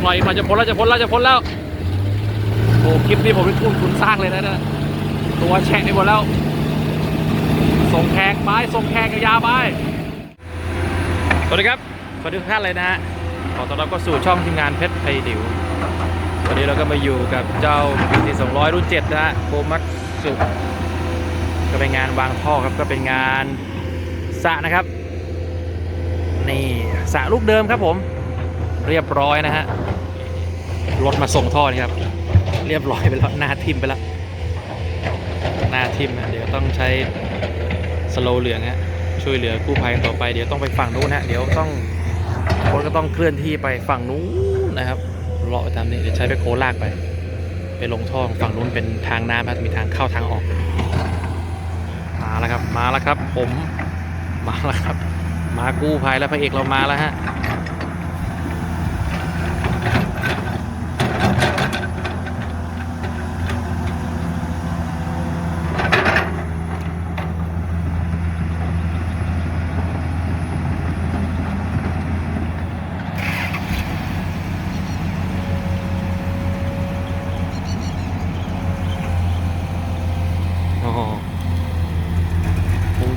กหน่อยอีกหน่อยจะพ้นแล้วจะพ้นแล้วจะพ้นแล้วโอ้คลิปนี้ผมเป็นผู้ขุนสร้างเลยนะเนี่ยตัวแฉะไปหมดแล้ว ส่งแขกไปส่งแขกยาวไปสวัสดีครับสวัสดีทุกท่านเลยนะฮะขอต้อนรับเข้าสู่ช่องทีมงานเพชรไทยดิววันนี้เราก็มาอยู่กับเจ้า PT 200รุ่น7นะฮะโคมัตสุก็เป็นงานวางท่อครับก็เป็นงานสะนะครับนี่สะลูกเดิมครับผม เรียบร้อยนะฮะ รถมาส่งท่อนี่ครับ เรียบร้อยไปแล้วหน้าทิมไปแล้วหน้าทิมนะเดี๋ยวต้องใช้สโลว์เหลืองฮะช่วยเหลือกู้ภัยต่อไปเดี๋ยวต้องไปฝั่งนู้นฮะเดี๋ยวต้องรถก็ต้องเคลื่อนที่ไปฝั่งนู้นนะครับเลาะไปตามนี้เดี๋ยวใช้ไปโคลากไป ไปลงท่อฝั่งนู้นเป็นทางน้ำครับมีทางเข้าทางออกมาแล้วครับ มาแล้วครับ ผมมาแล้วครับ มากู้ภัยแล้วพระเอกเรามาแล้วฮะ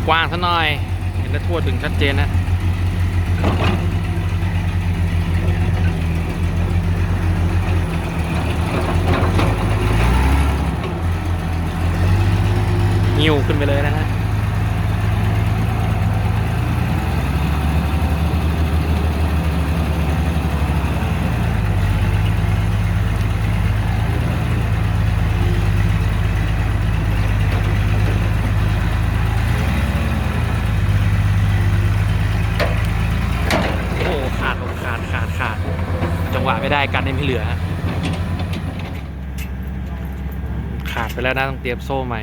กว้างซะหน่อย เห็นได้ทั่วถึงชัดเจนนะหิวขึ้นไปเลยนะฮะ โอ้ขาดขาดขาดขาด จังหวะไม่ได้กันไม่เหลือฮะขาดไปแล้วนะต้องเตรียมโซ่ใหม่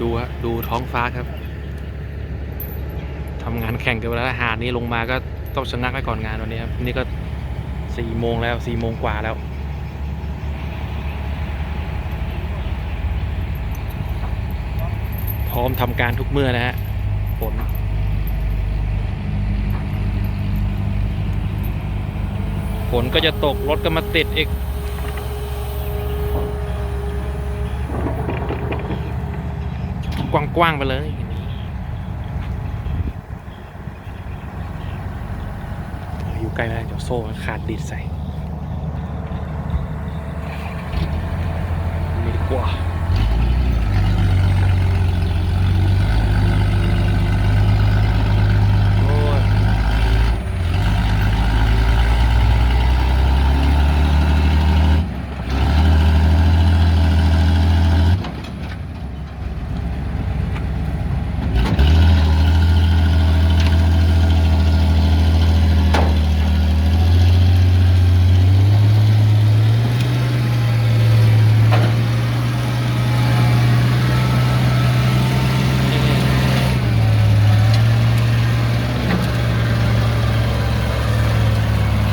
ดูฮะดูท้องฟ้าครับทำงานแข่งกันแล้วหาดนี้ลงมาก็ต้องชะงักไว้ก่อนงานวันนี้ครับนี่ก็สี่โมงแล้วสี่โมงกว่าแล้ว พร้อมทำการทุกเมื่อนะฮะฝน ฝนก็จะตกรถก็มาติดอีกกว้างๆไปเลยอยู่ใกล้แล้วเดี๋ยวโซ่ขาดดีดใส่นี่ดีกว่า โอ้ย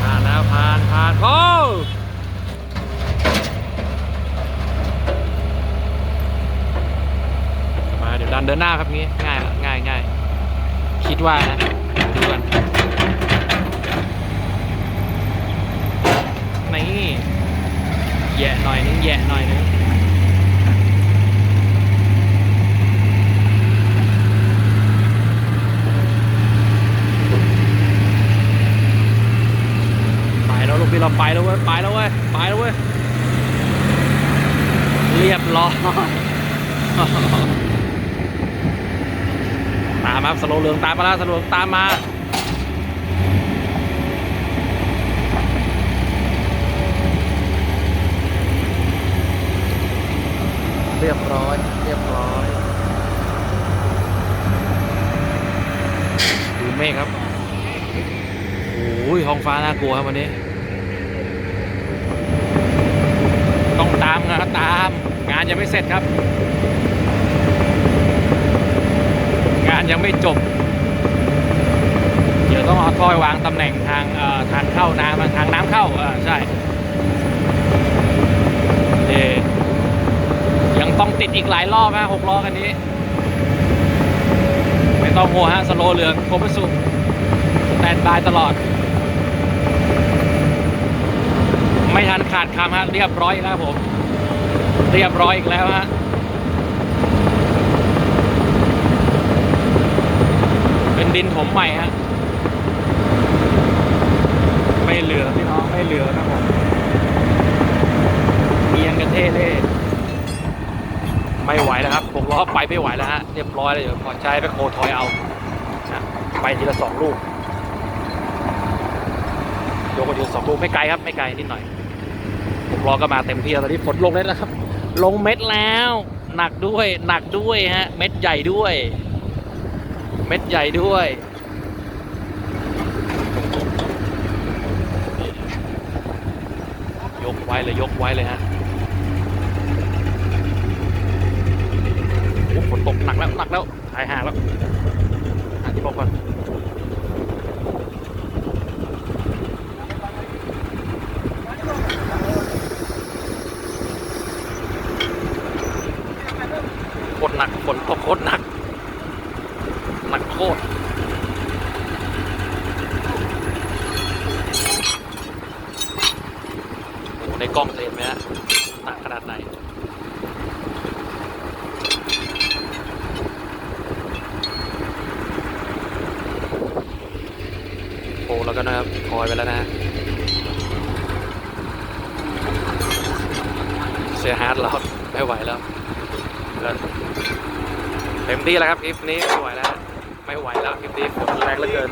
ผ่านแล้วผ่านผ่านโอ้มาเดี๋ยวดันเดินหน้าครับงี้ง่ายละง่ายง่ายคิ ดว่านะ ดูกัน นี่แย่หน่อยนึงแย่หน่อยนึงไปแล้วลูกพี่เราไปแล้วเว้ยไปแล้วเว้ยไปแล้วเว้ยเรียบร้อย ตามครับสโลว์เหลืองตามมาแล้วสโลว์เหลืองตามมาเรียบร้อย เรียบร้อย ดูเมฆครับโอ้ยท้องฟ้าน่ากลัวครับวันนี้ ต้องตามนะครับตาม งานยังไม่เสร็จครับ งานยังไม่จบ เดี๋ยวต้องเอาถ้อยวางตำแหน่งทางทางเข้าน้ำทางน้ำเข้าใช่เอ่ยังต้องติดอีกหลายรอบนะหกล้อกันนี้ ไม่ต้องหัวฮะสโลเหลืองโคมสุแตนบายตลอด ไม่ทันขาดคำฮะเรียบร้อยอีกแล้วผม เรียบร้อยอีกแล้วฮะ เป็นดินผมใหม่ฮะ ไม่เหลือพี่น้องไม่เหลือครับผมเอียงกันเท่เท่ไม่ไหวแล้วครับหกล้อไปไม่ไหวแล้วฮะ เรียบร้อยเลยเดี๋ยวขอใช้ไปโคทอยเอานะไปทีละสองลูกโยกทีละสองลูกไม่ไกลครับ ไม่ไกลนิดหน่อยหกล้อก็มาเต็มที่แล้วตอนนี้ฝนลงแล้วครับ ลงเม็ดแล้ว หนักด้วย หนักด้วยฮะ เม็ดใหญ่ด้วย เม็ดใหญ่ด้วยยกไว้เลยยกไว้เลยฮะโอ้ฝนตกหนักแล้วหนักแล้วหายห่างแล้วหาที่บอกก่อนโคตรหนักฝนตกโคตรหนัก หนักโคตร โอ้โหในกล้องจะเห็นไหมฮะหนักขนาดไหน โอ้ แล้วก็นะครับคอยไปแล้วนะเสียฮาร์ดแล้วไม่ไหวแล้วก็เต็มที่แล้วครับคลิปนี้ไม่ไหวแล้วไม่ไหวแล้วคลิปนี้ฝนแรงเหลือเกิน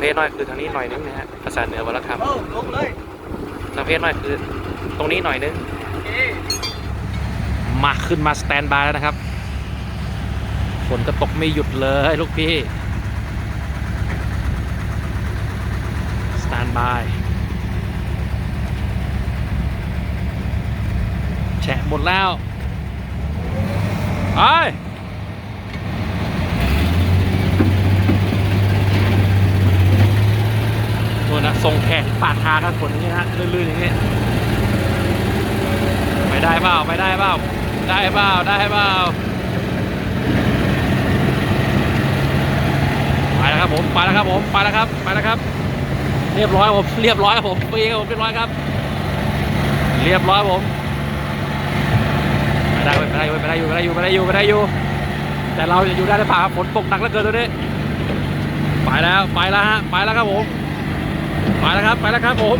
เพศน้อยคือทางนี้หน่อยนึงนะฮะภาษาเหนือวรรณคเออลงเลยำทางเพศน้อยคือตรงนี้หน่อยนึงโอเคมาขึ้นมาสแตนบายแล้วนะครับฝนก็ตกไม่หยุดเลยลูกพี่สแตนบายแฉะหมดแล้วไอ้ ตัวนะทรงแขนปาดทางกันฝนอย่างนี้นะฮะลื่นๆอย่างนี้ไปได้เปล่าไปได้เปล่าได้เปล่าได้เปล่าไปแล้วครับผมไปแล้วครับผมไปแล้วครับไปแล้วครับ เรียบร้อยผมเรียบร้อยผมฟรีครับผมเรียบร้อยครับ เรียบร้อยผมไม่ได้เว้ยไม่ได้ไม่ได้อยู่ไม่ได้อยู่ไม่ได้อยู่ไม่ได้อยู่ แต่เราจะอยู่ได้หรือเปล่าฝนตกหนักเหลือเกินตัวนี้ไปแล้วไปแล้วฮะไปแล้วครับผม ไปแล้วครับ ไปแล้วครับผม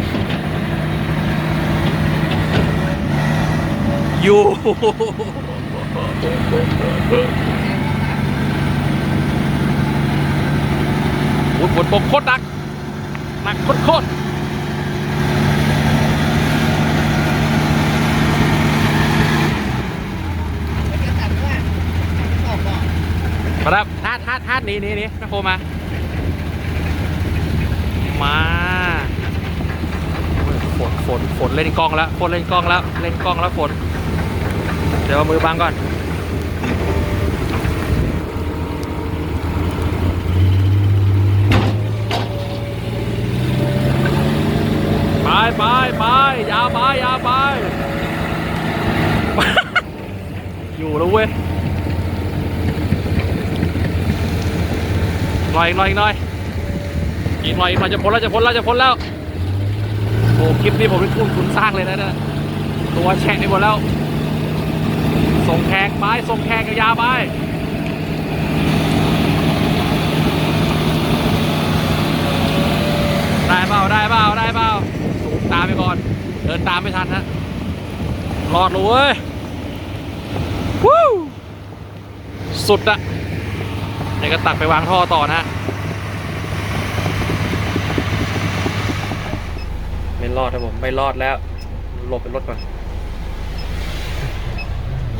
อยู่โอ้ยฝนตกโคตรหนัก หนักโคตรโคตรไม่จะตัดว่าแล้วท่าท่าท่านี้นี้นี้แม่โคมา มา นฝนฝนเล่นกล้องแล้วฝนเล่นกล้องแล้วเล่นกล้องแล้วฝนเดี๋ยวเอามือบังก่อนไปไปไปอยาไปอยาไปอยู่แล้วเว้ยหน่อยอีกหน่อยอีกหน่อยอีกหน่อยอีกหน่อยจะพ้นแล้วจะพ้นแล้วจะพ้นแล้ว อ้คลิปนี้ผมเป็นทุ่นทุนสร้างเลยนะเนี่ยตัวแฉะไปหมดแล้ว ส่งแขกไปส่งแขกกับยาไปได้เปล่าได้เปล่าได้เปล่าสูงตามไปก่อน เดินตามไม่ทันฮะรอดเลยเว้ยวู้สุดอะนี่ก็ตักไปวางท่อต่อนะ ไม่รอดครับผมไม่รอดแล้วหลบเป็นรถก่อน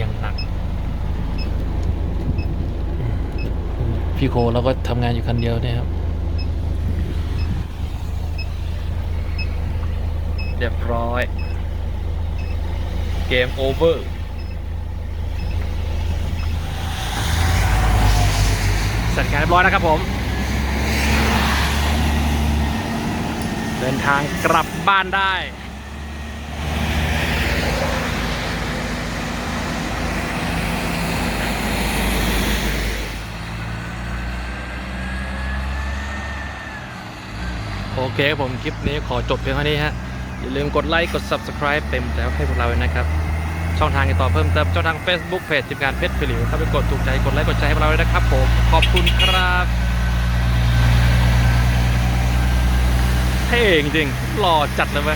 ยังหนัก พี่โคเราก็ทำงานอยู่คันเดียวเนี่ยครับ เรียบร้อย เกมโอเวอร์สัญญาเรียบร้อยนะครับผม เดินทางกลับบ้านได้ โอเคครับผมคลิปนี้ขอจบเพียงเท่านี้ฮะ อย่าลืมกดไลค์กด Subscribe เป็นแล้วให้พวกเราด้วยนะครับ ช่องทางติดต่อเพิ่มเติมช่องทาง Facebook เพจทีมงานเพชรผลิวเข้าไปกดถูกใจกดไลค์กดแชร์ให้พวกเราด้วยนะครับผมขอบคุณครับ ท่จริงๆหล่อจัดเลยไหม